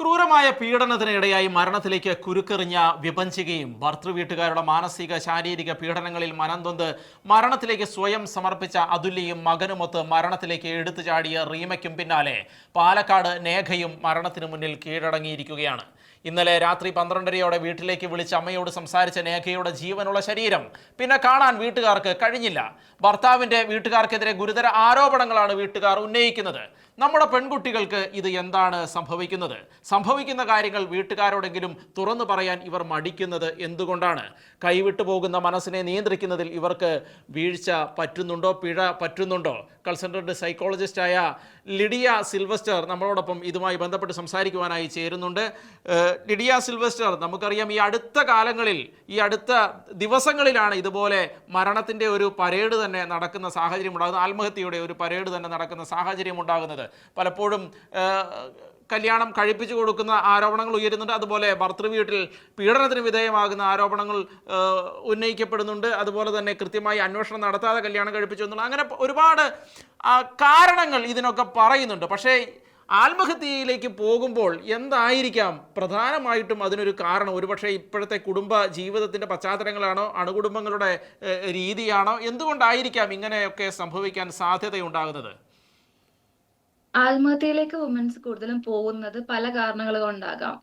ക്രൂരമായ പീഡനത്തിനിടയായി മരണത്തിലേക്ക് കുരുക്കെറിഞ്ഞ വിപഞ്ചികയും ഭർത്തൃവീട്ടുകാരുടെ മാനസിക ശാരീരിക പീഡനങ്ങളിൽ മനംതൊന്ത് മരണത്തിലേക്ക് സ്വയം സമർപ്പിച്ച അതുല്യയും മകനുമൊത്ത് മരണത്തിലേക്ക് എടുത്തു ചാടിയ റീമയ്ക്കും പിന്നാലെ. പാലക്കാട് നേഘയും മരണത്തിനു മുന്നിൽ കീഴടങ്ങിയിരിക്കുകയാണ്. ഇന്നലെ രാത്രി പന്ത്രണ്ടരയോടെ വീട്ടിലേക്ക് വിളിച്ച് അമ്മയോട് സംസാരിച്ച നേഹയുടെ ജീവനുള്ള ശരീരം പിന്നെ കാണാൻ വീട്ടുകാർക്ക് കഴിഞ്ഞില്ല. ഭർത്താവിന്റെ വീട്ടുകാർക്കെതിരെ ഗുരുതര ആരോപണങ്ങളാണ് വീട്ടുകാർ ഉന്നയിക്കുന്നത്. നമ്മുടെ പെൺകുട്ടികൾക്ക് ഇത് എന്താണ് സംഭവിക്കുന്നത്? സംഭവിക്കുന്ന കാര്യങ്ങൾ വീട്ടുകാരോടെങ്കിലും തുറന്നു പറയാൻ ഇവർ മടിക്കുന്നത് എന്തുകൊണ്ടാണ്? കൈവിട്ടു പോകുന്ന മനസ്സിനെ നിയന്ത്രിക്കുന്നതിൽ ഇവർക്ക് വീഴ്ച പറ്റുന്നുണ്ടോ പിഴ പറ്റുന്നുണ്ടോ? കൺസൾട്ടന്റ് സൈക്കോളജിസ്റ്റായ ലിഡിയ സിൽവസ്റ്റർ നമ്മളോടൊപ്പം ഇതുമായി ബന്ധപ്പെട്ട് സംസാരിക്കുവാനായി ചേരുന്നുണ്ട്. ലിഡിയ സിൽവസ്റ്റർ നമുക്കറിയാം ഈ അടുത്ത കാലങ്ങളിൽ ഈ അടുത്ത ദിവസങ്ങളിലാണ് ഇതുപോലെ മരണത്തിന്റെ ഒരു പരേഡ് തന്നെ നടക്കുന്ന സാഹചര്യം ഉണ്ടാകുന്നത് ആത്മഹത്യയുടെ ഒരു പരേഡ് തന്നെ നടക്കുന്ന സാഹചര്യം ഉണ്ടാകുന്നത് പലപ്പോഴും കല്യാണം കഴിപ്പിച്ചു കൊടുക്കുന്ന ആരോപണങ്ങൾ ഉയരുന്നുണ്ട്. അതുപോലെ ഭർത്തൃവീട്ടിൽ പീഡനത്തിന് വിധേയമാകുന്ന ആരോപണങ്ങൾ ഉന്നയിക്കപ്പെടുന്നുണ്ട്. അതുപോലെ തന്നെ കൃത്യമായി അന്വേഷണം നടത്താതെ കല്യാണം കഴിപ്പിച്ചു എന്നുള്ള അങ്ങനെ ഒരുപാട് കാരണങ്ങൾ ഇതിനൊക്കെ പറയുന്നുണ്ട്. പക്ഷേ ആത്മഹത്യയിലേക്ക് പോകുമ്പോൾ എന്തായിരിക്കാം? പ്രധാനമായിട്ടും അതിനൊരു കാരണം. ഒരുപക്ഷെ ഇപ്പോഴത്തെ കുടുംബ ജീവിതത്തിന്റെ പശ്ചാത്തലങ്ങളാണോ അണുകുടുംബങ്ങളുടെ രീതിയാണോ? എന്തുകൊണ്ടായിരിക്കാം ഇങ്ങനെയൊക്കെ സംഭവിക്കാൻ സാധ്യതയുണ്ടാകുന്നത്? ആത്മഹത്യയിലേക്ക് വുമൻസ് കൂടുതലും പോകുന്നത് പല കാരണങ്ങൾ കൊണ്ടാകാം.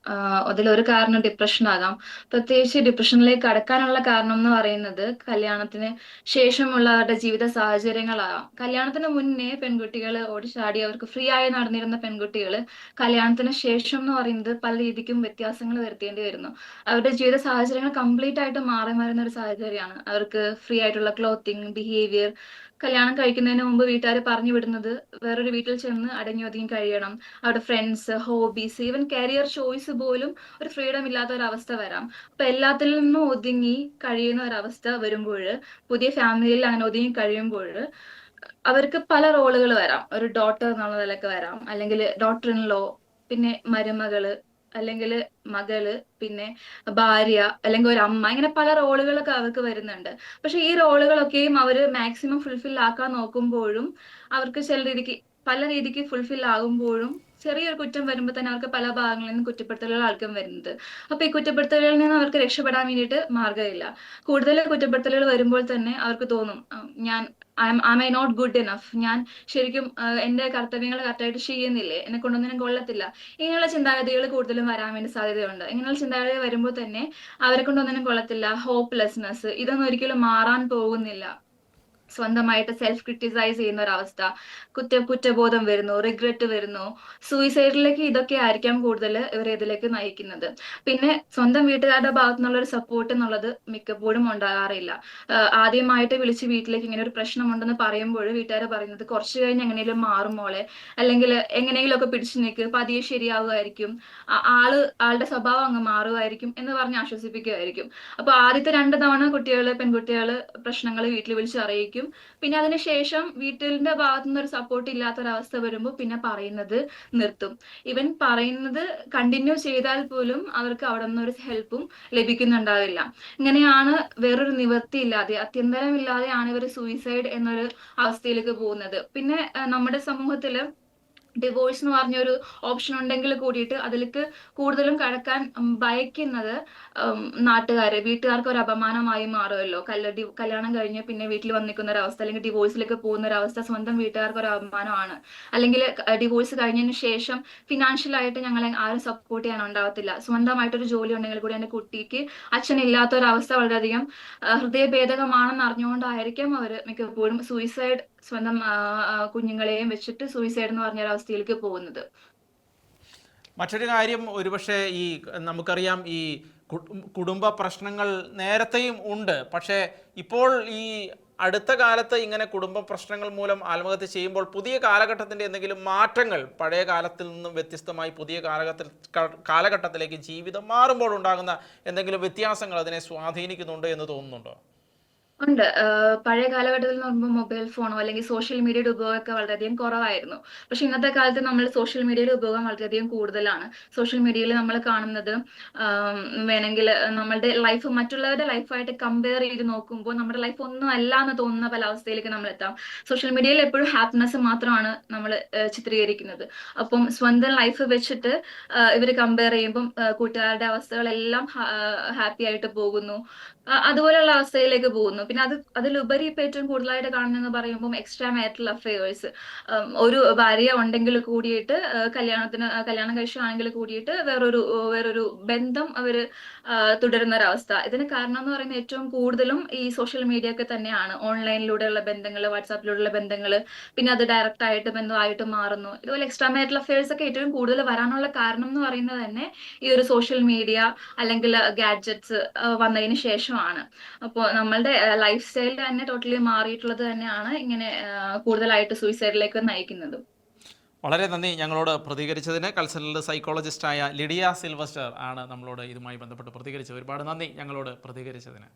അതിലൊരു കാരണം ഡിപ്രഷൻ ആകാം. പ്രത്യേകിച്ച് ഡിപ്രഷനിലേക്ക് കടക്കാനുള്ള കാരണം എന്ന് പറയുന്നത് കല്യാണത്തിന് ശേഷമുള്ളവരുടെ ജീവിത സാഹചര്യങ്ങളാകാം. കല്യാണത്തിന് മുന്നേ പെൺകുട്ടികൾ ഓടിച്ചാടി അവർക്ക് ഫ്രീ ആയി നടന്നിരുന്ന പെൺകുട്ടികൾ കല്യാണത്തിന് ശേഷം എന്ന് പറയുന്നത് പല രീതിക്കും വ്യത്യാസങ്ങൾ വരുത്തേണ്ടി വരുന്നു. അവരുടെ ജീവിത സാഹചര്യങ്ങൾ കംപ്ലീറ്റ് ആയിട്ട് മാറി മാറുന്ന ഒരു സാഹചര്യമാണ്. അവർക്ക് ഫ്രീ ആയിട്ടുള്ള ക്ലോത്തിങ് ബിഹേവിയർ കല്യാണം കഴിക്കുന്നതിന് മുമ്പ് വീട്ടുകാർ പറഞ്ഞു വിടുന്നത് വേറൊരു വീട്ടിൽ ചെന്ന് അടങ്ങി ഒതുങ്ങി കഴിയണം. അവിടെ friends hobbies even career choice പോലും ഒരു ഫ്രീഡം ഇല്ലാത്ത ഒരു അവസ്ഥ വരാം. അപ്പൊ എല്ലാത്തിൽ നിന്നും ഒതുങ്ങി കഴിയുന്ന ഒരവസ്ഥ വരുമ്പോൾ പുതിയ ഫാമിലിയിൽ അങ്ങനെ ഒതുങ്ങി കഴിയുമ്പോൾ അവർക്ക് പല റോളുകൾ വരാം. ഒരു ഡോട്ടർ എന്നുള്ള നിലയ്ക്ക് വരാം. അല്ലെങ്കിൽ ഡോട്ടർ ഇൻ ലോ പിന്നെ മരുമകൾ അല്ലെങ്കിൽ മകൾ പിന്നെ ഭാര്യ അല്ലെങ്കിൽ ഒരു അമ്മ ഇങ്ങനെ പല റോളുകളൊക്കെ അവർക്ക് വരുന്നുണ്ട്. പക്ഷെ ഈ റോളുകളൊക്കെയും അവർ മാക്സിമം ഫുൾഫിൽ ആക്കാൻ നോക്കുമ്പോഴും അവർക്ക് ചില രീതിക്ക് പല രീതിക്ക് ഫുൾഫിൽ ആകുമ്പോഴും ചെറിയൊരു കുറ്റം വരുമ്പോൾ തന്നെ അവർക്ക് പല ഭാഗങ്ങളിൽ നിന്നും കുറ്റപ്പെടുത്തലുകൾ ആൾക്കും വരുന്നത് അപ്പൊ ഈ കുറ്റപ്പെടുത്തലുകളിൽ നിന്ന് അവർക്ക് രക്ഷപ്പെടാൻ വേണ്ടിയിട്ട് മാർഗമില്ല കൂടുതൽ കുറ്റപ്പെടുത്തലുകൾ വരുമ്പോൾ തന്നെ അവർക്ക് തോന്നും ഞാൻ I I not good enough ഞാൻ ശരിക്കും എന്റെ കർത്തവ്യങ്ങൾ കറക്റ്റായിട്ട് ചെയ്യുന്നില്ലേ? എന്നെ കൊണ്ടൊന്നിനും കൊള്ളത്തില്ല. ഇങ്ങനെയുള്ള ചിന്താഗതികൾ കൂടുതലും വരാൻ വേണ്ടി സാധ്യതയുണ്ട്. ഇങ്ങനെയുള്ള ചിന്താഗതി വരുമ്പോൾ തന്നെ അവരെ കൊണ്ടൊന്നിനും കൊള്ളത്തില്ല. ഹോപ്പ്ലെസ്നെസ് ഇതൊന്നും ഒരിക്കലും മാറാൻ പോകുന്നില്ല. സ്വന്തമായിട്ട് സെൽഫ് ക്രിട്ടിസൈസ് ചെയ്യുന്ന ഒരവസ്ഥ കുറ്റ കുറ്റബോധം വരുന്നു റിഗ്രറ്റ് വരുന്നു. സൂയിസൈഡിലേക്ക് ഇതൊക്കെ ആയിരിക്കാം കൂടുതൽ ഇവരെ ഇതിലേക്ക് നയിക്കുന്നത്. പിന്നെ സ്വന്തം വീട്ടുകാരുടെ ഭാഗത്തു നിന്നുള്ള ഒരു സപ്പോർട്ട് എന്നുള്ളത് മിക്കപ്പോഴും ഉണ്ടാകാറില്ല. ആദ്യമായിട്ട് വിളിച്ച് വീട്ടിലേക്ക് ഇങ്ങനെ ഒരു പ്രശ്നമുണ്ടെന്ന് പറയുമ്പോൾ വീട്ടുകാർ പറയുന്നത് കുറച്ച് കഴിഞ്ഞ് എങ്ങനെയും മാറും മോളെ. അല്ലെങ്കിൽ എങ്ങനെയെങ്കിലും ഒക്കെ പിടിച്ചു നിൽക്ക് പതിയെ ശരിയാവുമായിരിക്കും ആൾ ആളുടെ സ്വഭാവം അങ്ങ് മാറുമായിരിക്കും എന്ന് പറഞ്ഞ് ആശ്വസിപ്പിക്കുമായിരിക്കും. അപ്പൊ ആദ്യത്തെ രണ്ട് തവണ കുട്ടികൾ പെൺകുട്ടികൾ പ്രശ്നങ്ങൾ വീട്ടിൽ വിളിച്ച് അറിയിക്കും പിന്നെ അതിനുശേഷം വീട്ടിലിന്റെ ഭാഗത്തു നിന്ന് ഒരു സപ്പോർട്ട് ഇല്ലാത്തൊരവസ്ഥ വരുമ്പോൾ പിന്നെ പറയുന്നത് നിർത്തും. ഇവൻ പറയുന്നത് കണ്ടിന്യൂ ചെയ്താൽ പോലും അവർക്ക് അവിടെ നിന്ന് ഒരു ഹെൽപ്പും ലഭിക്കുന്നുണ്ടാവില്ല. ഇങ്ങനെയാണ് വേറൊരു നിവൃത്തി ഇല്ലാതെ അത്യന്തരമില്ലാതെയാണ് ഇവർ സൂയിസൈഡ് എന്നൊരു അവസ്ഥയിലേക്ക് പോകുന്നത്. പിന്നെ നമ്മുടെ സമൂഹത്തിൽ ഡിവോഴ്സ് എന്ന് പറഞ്ഞ ഒരു ഓപ്ഷൻ ഉണ്ടെങ്കിൽ കൂടിയിട്ട് അതിലേക്ക് കൂടുതലും കടക്കാൻ ഭയക്കുന്നത് നാട്ടുകാര്. വീട്ടുകാർക്ക് ഒരു അപമാനമായി മാറുമല്ലോ. കല്ല കല്യാണം കഴിഞ്ഞ് പിന്നെ വീട്ടിൽ വന്നിക്കുന്ന ഒരു അല്ലെങ്കിൽ ഡിവോഴ്സിലേക്ക് പോകുന്ന ഒരു അവസ്ഥ സ്വന്തം വീട്ടുകാർക്ക് ഒരു അപമാനമാണ്. അല്ലെങ്കിൽ ഡിവോഴ്സ് കഴിഞ്ഞതിന് ശേഷം ഫിനാൻഷ്യലായിട്ട് ഞങ്ങളെ ആരും സപ്പോർട്ട് ചെയ്യാൻ ഉണ്ടാവത്തില്ല. സ്വന്തമായിട്ടൊരു ജോലി ഉണ്ടെങ്കിൽ കൂടി എന്റെ കുട്ടിക്ക് അച്ഛനില്ലാത്ത ഒരു അവസ്ഥ വളരെയധികം ഹൃദയഭേദകമാണെന്ന് അറിഞ്ഞുകൊണ്ടായിരിക്കും അവർ മിക്കപ്പോഴും സൂയിസൈഡ് സ്വന്തം കുഞ്ഞുങ്ങളെയും വെച്ചിട്ട് സൂയിസൈഡ് എന്ന് പറഞ്ഞ അവസ്ഥയിലേക്ക് പോകുന്നത്. മറ്റൊരു കാര്യം ഒരുപക്ഷെ ഈ നമുക്കറിയാം ഈ കുടുംബ പ്രശ്നങ്ങൾ നേരത്തെയും ഉണ്ട്. പക്ഷേ ഇപ്പോൾ ഈ അടുത്ത കാലത്ത് ഇങ്ങനെ കുടുംബ പ്രശ്നങ്ങൾ മൂലം ആത്മഹത്യ ചെയ്യുമ്പോൾ പുതിയ കാലഘട്ടത്തിന്റെ എന്തെങ്കിലും മാറ്റങ്ങൾ പഴയ കാലത്തിൽ നിന്നും വ്യത്യസ്തമായി പുതിയ കാലഘട്ടത്തിൽ കാലഘട്ടത്തിലേക്ക് ജീവിതം മാറുമ്പോൾ ഉണ്ടാകുന്ന എന്തെങ്കിലും വ്യത്യാസങ്ങൾ അതിനെ സ്വാധീനിക്കുന്നുണ്ട് എന്ന് തോന്നുന്നുണ്ടോ? ഉണ്ട്. പഴയ കാലഘട്ടത്തിൽ എന്ന് പറയുമ്പോൾ മൊബൈൽ ഫോണോ അല്ലെങ്കിൽ സോഷ്യൽ മീഡിയയുടെ ഉപയോഗമൊക്കെ വളരെയധികം കുറവായിരുന്നു. പക്ഷെ ഇന്നത്തെ കാലത്ത് നമ്മൾ സോഷ്യൽ മീഡിയയുടെ ഉപയോഗം വളരെയധികം കൂടുതലാണ്. സോഷ്യൽ മീഡിയയിൽ നമ്മൾ കാണുന്നത് വേണമെങ്കിൽ നമ്മളുടെ ലൈഫ് മറ്റുള്ളവരുടെ ലൈഫായിട്ട് കമ്പയർ ചെയ്ത് നോക്കുമ്പോൾ നമ്മുടെ ലൈഫ് ഒന്നും അല്ല എന്ന് തോന്നുന്ന പല അവസ്ഥയിലേക്ക് നമ്മൾ എത്താം. സോഷ്യൽ മീഡിയയിൽ എപ്പോഴും ഹാപ്പിനെസ് മാത്രമാണ് നമ്മൾ ചിത്രീകരിക്കുന്നത്. അപ്പം സ്വന്തം ലൈഫ് വെച്ചിട്ട് ഇവർ കമ്പയർ ചെയ്യുമ്പം കൂട്ടുകാരുടെ അവസ്ഥകളെല്ലാം ഹാപ്പി ആയിട്ട് പോകുന്നു. അതുപോലെയുള്ള അവസ്ഥയിലേക്ക് പോകുന്നു. പിന്നെ അത് അതിലുപരി ഇപ്പൊ ഏറ്റവും കൂടുതലായിട്ട് കാണുന്നതെന്ന് പറയുമ്പോൾ എക്സ്ട്രാ മാരിറ്റൽ അഫയേഴ്സ് ഒരു ഭാര്യ ഉണ്ടെങ്കിൽ കൂടിയിട്ട് കല്യാണത്തിന് കല്യാണം കഴിച്ചാണെങ്കിൽ കൂടിയിട്ട് വേറൊരു വേറൊരു ബന്ധം അവർ ആ, തുടരുന്ന ഒരവസ്ഥ ഇതിന് കാരണം എന്ന് പറയുന്നത് ഏറ്റവും കൂടുതലും ഈ സോഷ്യൽ മീഡിയ ഒക്കെ തന്നെയാണ്. ഓൺലൈനിലൂടെയുള്ള ബന്ധങ്ങൾ വാട്സാപ്പിലൂടെയുള്ള ബന്ധങ്ങൾ പിന്നെ അത് ഡയറക്റ്റ് ആയിട്ട് ബന്ധമായിട്ട് മാറുന്നു. ഇതുപോലെ എക്സ്ട്രാ മാരിറ്റൽ അഫയേഴ്സ് ഒക്കെ ഏറ്റവും കൂടുതൽ വരാനുള്ള കാരണം എന്ന് പറയുന്നത് തന്നെ ഈ ഒരു സോഷ്യൽ മീഡിയ അല്ലെങ്കിൽ ഗാഡ്ജറ്റ്സ് വന്നതിന് ശേഷമാണ്. അപ്പോൾ നമ്മളുടെ ലൈഫ് സ്റ്റൈൽ തന്നെ ടോട്ടലി മാറിയിട്ടുള്ളത് തന്നെയാണ് ഇങ്ങനെ കൂടുതലായിട്ട് സൂയിസൈഡിലേക്ക് നയിക്കുന്നത്. വളരെ നന്ദി ഞങ്ങളോട് പ്രതികരിച്ചതിന്. കൾച്ചറൽ സൈക്കോളജിസ്റ്റായ ലിഡിയ സിൽവസ്റ്റർ ആണ് നമ്മളോട് ഇതുമായി ബന്ധപ്പെട്ട് പ്രതികരിച്ചത്. ഒരുപാട് നന്ദി ഞങ്ങളോട് പ്രതികരിച്ചതിന്.